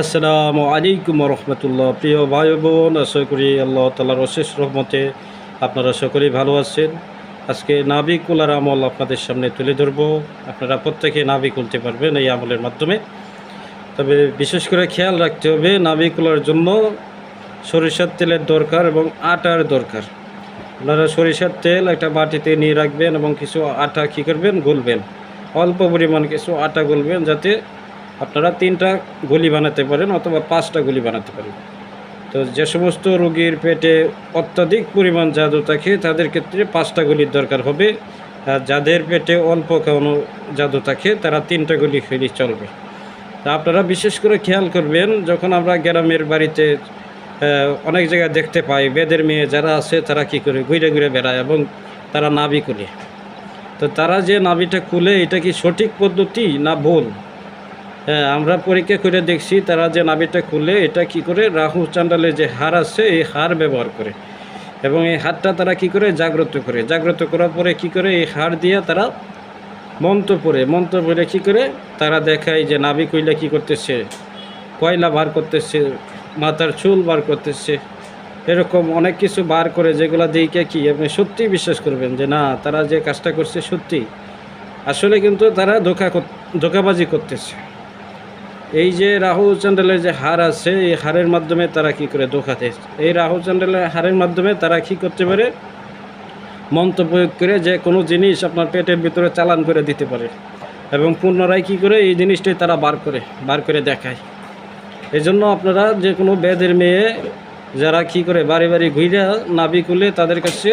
আসসালামু আলাইকুম রহমতুল্লাহ। প্রিয় ভাই বোন, আশা করি আল্লাহ তালার অশেষ রহমতে আপনারা সকলেই ভালো আছেন। আজকে নাবি কুলার আমল আপনাদের সামনে তুলে ধরব। আপনারা প্রত্যেকে নাবি খুলতে পারবেন এই আমলের মাধ্যমে। তবে বিশেষ করে খেয়াল রাখতে হবে নাবি কুলার জন্য সরিষার তেলের দরকার এবং আটার দরকার। আপনারা সরিষার তেল একটা বাটিতে নিয়ে রাখবেন এবং কিছু আটা কী করবেন, গুলবেন। অল্প পরিমাণ কিছু আটা গুলবেন যাতে আপনারা তিনটা গুলি বানাতে পারেন অথবা পাঁচটা গুলি বানাতে পারেন। তো যে সমস্ত রোগীর পেটে অত্যাধিক পরিমাণ জাদু থাকে, তাদের ক্ষেত্রে পাঁচটা গুলির দরকার হবে। আর যাদের পেটে অল্প কোনো জাদু থাকে, তারা তিনটা গুলি খেলে চলবে। তা আপনারা বিশেষ করে খেয়াল করবেন, যখন আমরা গ্রামের বাড়িতে অনেক জায়গায় দেখতে পাই, বেদের মেয়ে যারা আছে, তারা কি করে, ঘুরে ঘুরে বেড়ায় এবং তারা নাবি খুলে। তো তারা যে নাবিটা খুলে, এটা কি সঠিক পদ্ধতি না ভুল? আমরা পরীক্ষা করে দেখছি তারা যে নাবিটা খুলে এটা কি করে? রাহু চান্ডালে যে হার আছে, এই হার ব্যবহার করে। এবং এই হারটা তারা কি করে? জাগ্রত করে। জাগ্রত করার পরে কি করে? এই হার দিয়ে তারা মন্ত্র পড়ে। মন্ত্র পড়ে কী করে? তারা দেখায় যে নাবি কইলা কি করতেছে? কয়লা বার করতেছে, মাথার চুল বার করতেছে। এরকম অনেক কিছু বার করে যেগুলো দিকে কি? আপনি সত্যিই বিশ্বাস করবেন যে না, তারা যে কাজটা করছে সত্যি। আসলে কিন্তু তারা ধোকা ধোকাবাজি করতেছে। এই যে রাহু চ্যান্ডেলের যে হার আছে, এই হারের মাধ্যমে তারা কি করে ধোকাতে এই রাহু চ্যান্ডেলের হারের মাধ্যমে তারা কি করতে পারে? মন্ত্র প্রয়োগ করে যে কোনো জিনিস আপনার পেটের ভিতরে চালান করে দিতে পারে এবং পুনরায় কি করে এই জিনিসটাই তারা বার করে বার করে দেখায়। এই জন্য আপনারা যে কোনো বেদের মেয়ে যারা কি করে বাড়ি বাড়ি ঘুরে নাবি খুলে তাদের কাছে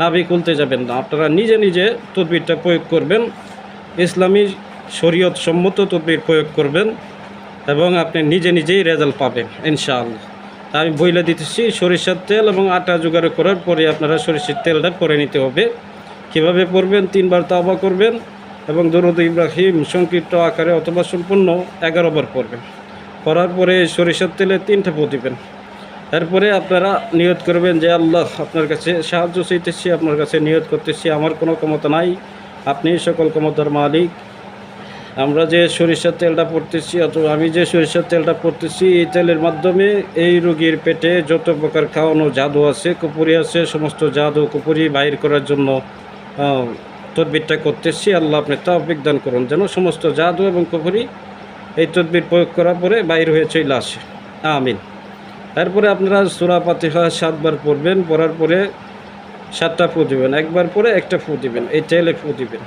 নাবি খুলতে যাবেন না। আপনারা নিজে নিজে তদবিরটা প্রয়োগ করবেন। ইসলামী শরীয়ত সম্মত তদবির প্রয়োগ করবেন এবং আপনি নিজে নিজেই রেজাল্ট পাবেন, ইনশাআল্লাহ। আমি বইলে দিতেছি, সরিষার তেল এবং আটা জোগাড় করার পরে আপনারা সরিষার তেলটা পরে নিতে হবে। কীভাবে পড়বেন তিনবার তাওবা করবেন এবং দরুদ ইব্রাহিম সংক্ষিপ্ত আকারে অথবা সম্পূর্ণ এগারো বার পড়বেন। পড়ার পরে সরিষার তেলে তিনটা পো দিবেন। তারপরে আপনারা নিয়ত করবেন যে, আল্লাহ আপনার কাছে সাহায্য চাইতেছি, আপনার কাছে নিয়ত করতেছি, আমার কোনো ক্ষমতা নাই, আপনি সকল ক্ষমতার মালিক। আমরা যে সরিষার তেলটা পড়তেছি অথবা আমি যে সরিষার তেলটা পড়তেছি, এই তেলের মাধ্যমে এই রোগীর পেটে যত প্রকার খাওয়ানো জাদু আছে, কুপুরি আছে, সমস্ত জাদু কুপুরি বাইর করার জন্য তদবিরটা করতেছি। আল্লাহ আপনি তাওফিক দান করুন যেন সমস্ত জাদু এবং কুপুরি এই তদবির প্রয়োগ করার পরে বাইর হয়ে চলে আসে। আমিন। তারপরে আপনারা সুরা পাতিহা সাতবার পড়বেন, পড়ার পরে সাতটা ফু দিবেন, একবার পরে একটা ফু দিবেন, এই তেলে ফু দিবেন।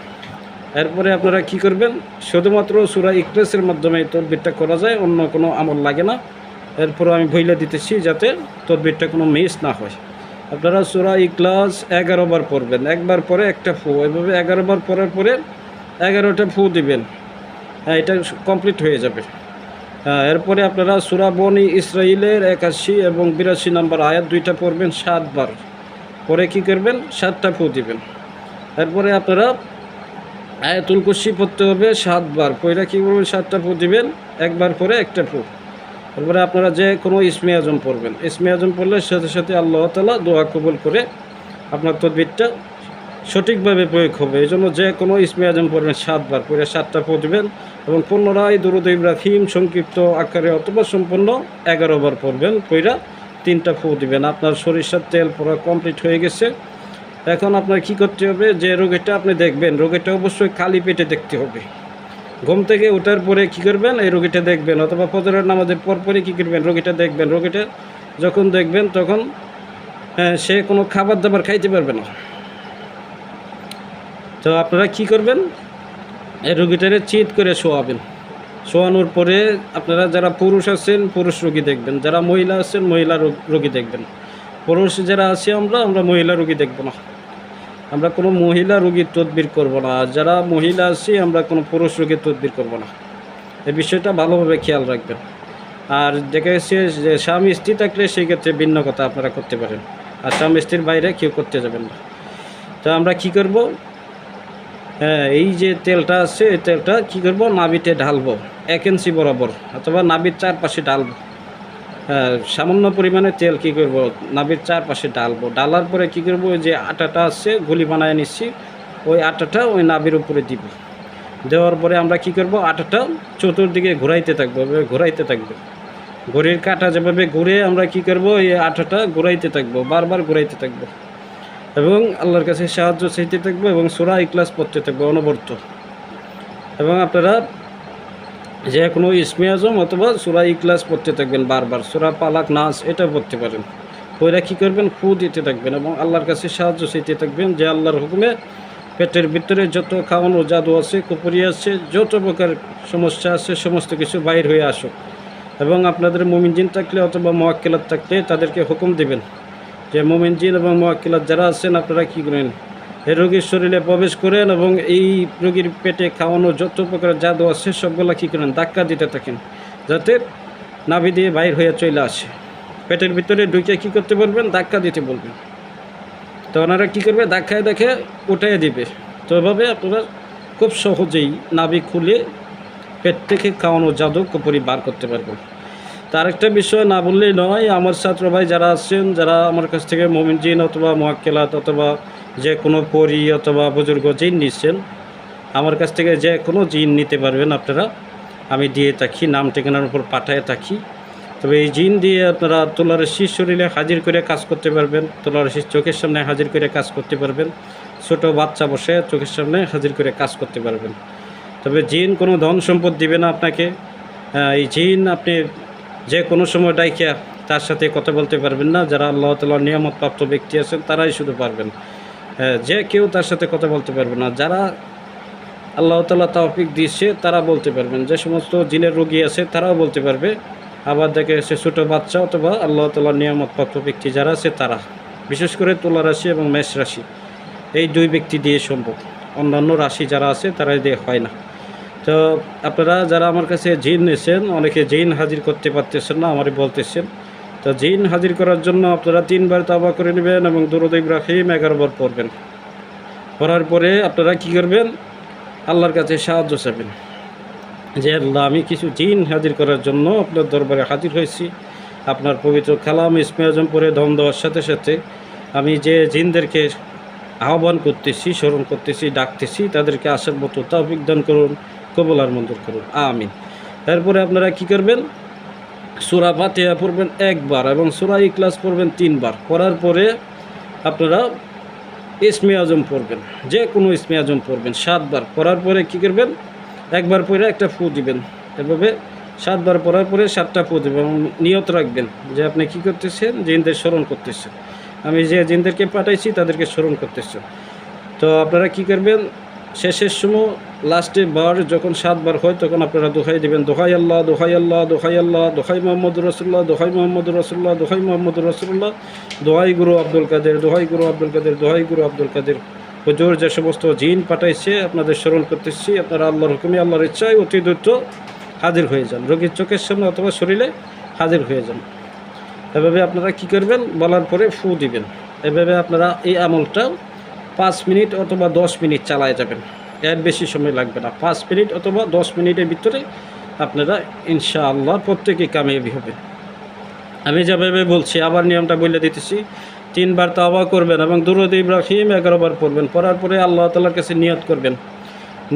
এরপরে আপনারা কি করবেন? শুধুমাত্র সুরা ইকলেসের মাধ্যমে তদবিরটা করা যায়, অন্য কোনো আমল লাগে না। এরপরে আমি ভইলে দিতেছি যাতে তদবিরটা কোনো মিস না হয়। আপনারা সুরা ইকলাস এগারো বার পড়বেন। একবার পরে একটা ফু, এভাবে এগারো বার পড়ার পরে এগারোটা ফু দিবেন। হ্যাঁ এটা কমপ্লিট হয়ে যাবে। হ্যাঁ এরপরে আপনারা সুরা বনি ইসরায়েলের একাশি এবং বিরাশি নাম্বার আয়াত দুইটা পড়বেন সাতবার। পরে কি করবেন? সাতটা ফু দিবেন। এরপরে আপনারা আয়াতুল কুসি পড়তে হবে সাতবার। পয়রা কী করবেন সাতটা ফু দিবেন, একবার পরে একটা ফু তারপরে আপনারা যে কোনো ইসমে আজম পড়বেন। ইসমে আজম পড়লে সাথে সাথে আল্লাহ তালা দোয়া কবুল করে আপনার তদবিরটা সঠিকভাবে প্রয়োগ হবে। এই জন্য যে কোনো ইসমে আজম পড়বেন সাতবার। পরে সাতটা ফু দিবেন এবং পুনরায় দুরুদ ইব্রাহিম সংক্ষিপ্ত আকারে অথবা সম্পূর্ণ এগারো বার পড়বেন। পইরা তিনটা ফু দিবেন। আপনার সরিষার তেল পড়া কমপ্লিট হয়ে গেছে। এখন আপনার কি করতে হবে? যে রোগীটা আপনি দেখবেন রোগীটা অবশ্যই খালি পেটে দেখতে হবে। ঘুম থেকে ওঠার পরে কি করবেন? এই রোগীটা দেখবেন অথবা ফজরের নামাজের পরপরই কী করবেন? রোগীটা দেখবেন। রোগীটা যখন দেখবেন তখন হ্যাঁ, সে কোনো খাবার দাবার খাইতে পারবে না। তো আপনারা কি করবেন? এই রোগীটারে চিত করে শোয়াবেন। শোয়ানোর পরে আপনারা যারা পুরুষ আছেন পুরুষ রোগী দেখবেন। যারা মহিলা আছেন মহিলা রোগ- রোগী দেখবেন। পুরুষ যারা আছি আমরা আমরা মহিলা রোগী দেখব না। আমরা কোনো মহিলা রোগীর তদবির করব না। যারা মহিলা আছি, আমরা কোনো পুরুষ রোগীর তদবির করব না। এই বিষয়টা ভালোভাবে খেয়াল রাখবেন। আর দেখা যাচ্ছে যে স্বামী স্ত্রী থাকলে সেই ক্ষেত্রে ভিন্ন কথা আপনারা করতে পারেন। আর স্বামী স্ত্রীর বাইরে কেউ করতে যাবেন না। তো আমরা কি করব? হ্যাঁ এই যে তেলটা আছে, এই তেলটা কি করব? নাবিতে ঢালবো। এক ইঞ্চি বরাবর, অথবা নাবির চারপাশে ঢালবো। সামান্য পরিমাণে তেল কি করব? নাবির চারপাশে ডালবো। ডালার পরে কি করব? ওই যে আটাটা আছে, গুলি বানায় নিচ্ছি। ওই আটাটা ওই নাবির উপরে দিব। দেওয়ার পরে আমরা কি করব? আটাটা চতুর্দিকে ঘোরাইতে থাকব ঘোরাইতে থাকব। ঘড়ির কাঁটা যেভাবে ঘুরে আমরা কি করব? এই আটাটা ঘোরাইতে থাকব, বারবার ঘোরাইতে থাকব। এবং আল্লাহর কাছে সাহায্য চাইতে থাকব এবং সোরা ইকলাস পড়তে থাকব অনবর্ত। এবং আপনারা যে কোনো ইসমে আজম অথবা সুরা ইকলাস পড়তে থাকবেন বারবার। সুরা পালাক নাচ এটা পড়তে পারেন। ওইরা কী করবেন? ফু দিতে থাকবেন এবং আল্লাহর কাছে সাহায্য চাইতে থাকবেন যে আল্লাহর হুকুমে পেটের ভিতরে যত খাওয়ানো জাদু আছে কুপুরি আছে, যত প্রকার সমস্যা আছে, সমস্ত কিছু বাইর হয়ে আসুক। এবং আপনাদের মোমিনজিন থাকলে অথবা মোয়াক্কেলাত থাকলে তাদেরকে হুকুম দিবেন যে মোমিনজিন এবং মোয়াক্কেলাত যারা আছেন আপনারা কী করেন? এই রোগীর শরীরে প্রবেশ করেন এবং এই রোগীর পেটে খাওয়ানো যত প্রকার জাদু আছে, সবগুলা কী করেন? ধাক্কা দিতে থাকেন, যাতে নাভি দিয়ে বাইর হয়ে চলে আসে। পেটের ভিতরে ঢুকে কী করতে বলবেন? ধাক্কা দিতে বলবেন। তো ওনারা কী করবে? ধাক্কায় দেখে উঠাই দিবে। তো এভাবে আপনারা খুব সহজেই নাভি খুলে পেট থেকে খাওয়ানো জাদু কপুরি বার করতে পারবেন। তার একটা বিষয় না বললেই নয়, আমার ছাত্র ভাই যারা আছেন, যারা আমার কাছ থেকে মোমিন জিন অথবা মোয়াক্কেলাত অথবা যে কোনো পরি অথবা বুজুর্গ জিন নিচ্ছেন, আমার কাছ থেকে যে কোনো জিন নিতে পারবেন আপনারা। আমি দিয়ে থাকি, নাম ঠিকানার উপর পাঠায় থাকি। তবে এই জিন দিয়ে আপনারা তোলারশি শরীরে হাজির করে কাজ করতে পারবেন তোলারশি চোখের সামনে হাজির করে কাজ করতে পারবেন, ছোট বাচ্চা বসে চোখের সামনে হাজির করে কাজ করতে পারবেন। তবে জিন কোনো ধন সম্পদ দিবে না আপনাকে। এই জিন আপনি যে কোনো সময় ডাইকিয়া তার সাথে কথা বলতে পারবেন না। যারা আল্লাহ তালার নিয়ামত প্রাপ্ত ব্যক্তি আছেন, তারাই শুধু পারবেন। আহ, যে কেউ তার সাথে কথা বলতে পারবে না। যারা আল্লাহ তালা তৌফিক দিয়েছে তারা বলতে পারবেন। যে সমস্ত জিনের রোগী আছে তারাও বলতে পারবে। আবার দেখে সে ছোটো বাচ্চা অথবা আল্লাহ তালার নিয়ামত প্রাপ্ত ব্যক্তি যারা আছে তারা। বিশেষ করে তুলা রাশি এবং মেষ রাশি। এই দুই ব্যক্তি দিয়ে সম্ভব। অন্যান্য রাশি যারা আছে তারা দিয়ে হয় না। তো আপনারা যারা আমার কাছে জিন এসেছেন অনেকে জিন হাজির করতে পারতেছেন না আমারই বলতেছেন। তো জিন হাজির করার জন্য আপনারা তিনবার তাবা করে নেবেন এবং দুরুদ ইব্রাহিম এগারো বার পড়বেন। পড়ার পরে আপনারা কি করবেন? আল্লাহর কাছে সাহায্য চাবেন যে আল্লাহ, আমি কিছু জিন হাজির করার জন্য আপনার দরবারে হাজির হয়েছি। আপনার পবিত্র কালাম ইসমে আজম পরে দম দেওয়ার সাথে সাথে আমি যে জিনদেরকে আহ্বান করতেছি, স্মরণ করতেছি, ডাকতেছি, তাদেরকে আসার মতো তাফিক দান করুন কবলার মন্দির করুন। আমিন। তারপরে আপনারা কি করবেন? সুরা ফাতিহা পড়বেন একবার এবং সুরা ইকলাস পড়বেন তিনবার। পড়ার পরে আপনারা ইসমে আজম পড়বেন যে কোনো ইসমে আজম পড়বেন, সাতবার। পড়ার পরে কি করবেন? একবার পরে একটা ফু দিবেন। এভাবে সাতবার পড়ার পরে সাতটা ফু দেবেন নিয়ত রাখবেন যে আপনি কি করতেছেন? জিনদের স্মরণ করতেছেন। আমি যে জিনদেরকে পাঠাইছি তাদেরকে স্মরণ করতেছেন। তো আপনারা কি করবেন? শেষের সময় লাস্টে বার যখন সাতবার হয়, তখন আপনারা দোহাই দেবেন, দোহাই আল্লাহ দোহাই আল্লাহ দোহাই আল্লাহ, দোহাই মোহাম্মদ রসুল্লাহ দোহাই মোহাম্মদ রসুল্লাহ দোহাই মোহাম্মদ রসুল্লাহ দোহাই গুরু আব্দুল কাদের, দোহাই গুরু আব্দুল কাদের, দোহাই গুরু আব্দুল কাদের। হুজুর, যে সমস্ত জিন পাঠাইছে, আপনাদের স্মরণ করতেছি, আপনারা আল্লাহর হুকুমে, আল্লাহর ইচ্ছায় অতি দ্রুত হাজির হয়ে যান। রোগীর চোখের সামনে অথবা শরীরে হাজির হয়ে যান। এভাবে আপনারা কি করবেন? বলার পরে ফু দিবেন। এভাবে আপনারা এই আমলটা পাঁচ মিনিট অথবা দশ মিনিট চালায় যাবেন। এর বেশি সময় লাগবে না। পাঁচ মিনিট অথবা দশ মিনিটের ভিতরে আপনারা ইনশাআল্লাহ প্রত্যেকেই কামিয়াবি হবে আমি যেভাবে বলছি, আবার নিয়মটা বলে দিতেছি, তিনবার তাওবা করবেন এবং দুরুদ ইব্রাহিম এগারোবার পড়বেন। পড়ার পরে আল্লাহ তালার কাছে নিয়ত করবেন।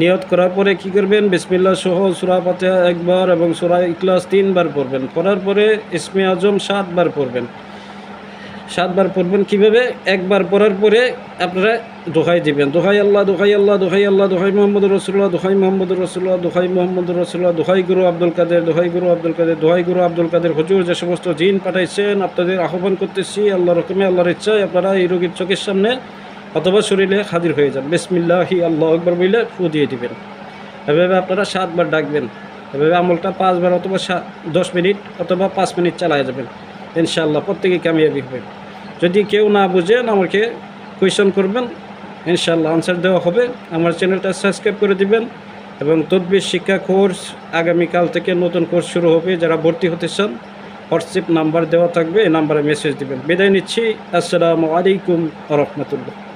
নিয়ত করার পরে কি করবেন? বিসমিল্লা সহ সুরা ফাতিহা একবার এবং সুরা ইখলাস তিনবার পড়বেন। পড়ার পরে ইসমে আজম সাতবার পড়বেন। সাতবার পড়বেন কীভাবে? একবার পড়ার পরে আপনারা দোহাই দিবেন। দোহাই আল্লাহ দোহাই আল্লাহ দোহাই আল্লাহ, দোহাই মোহাম্মদ রসুল্লাহ দোহাই মোহাম্মদ রসুল্লাহ দোহাই মোহাম্মদ রসুল্লাহ দোহাই গুরু আব্দুল কাদের, দোহাই গুরু আব্দুল কাদের, দোহাই গুরু আব্দুল কাদের হুজুর যে সমস্ত জিন পাঠাইছেন, আপনাদের আহ্বান করতেছি আল্লাহ রকমে, আল্লাহর ইচ্ছায় আপনারা এই রোগীর চোখের সামনে অথবা শরীরে হাজির হয়ে যান। বিসমিল্লাহি, আল্লাহ একবার বইলে ফু দিয়ে দিবেন। এভাবে আপনারা সাতবার ডাকবেন। এভাবে আমলটা পাঁচবার অথবা সাত দশ মিনিট অথবা পাঁচ মিনিট চালায় যাবেন। ইনশাআল্লাহ প্রত্যেকেই কামিয়াবি হবে যদি কেউ না বুঝেন আমাকে কোয়েশন করবেন ইনশাল্লাহ আনসার দেওয়া হবে। আমার চ্যানেলটা সাবস্ক্রাইব করে দিবেন এবং তদবির শিক্ষা কোর্স আগামীকাল থেকে নতুন কোর্স শুরু হবে। যারা ভর্তি হতে চান হোয়াটসঅ্যাপ নাম্বার দেওয়া থাকবে, এই নাম্বারে মেসেজ দিবেন। বিদায় নিচ্ছি। আসসালামু আলাইকুম রহমতুল্লাহ।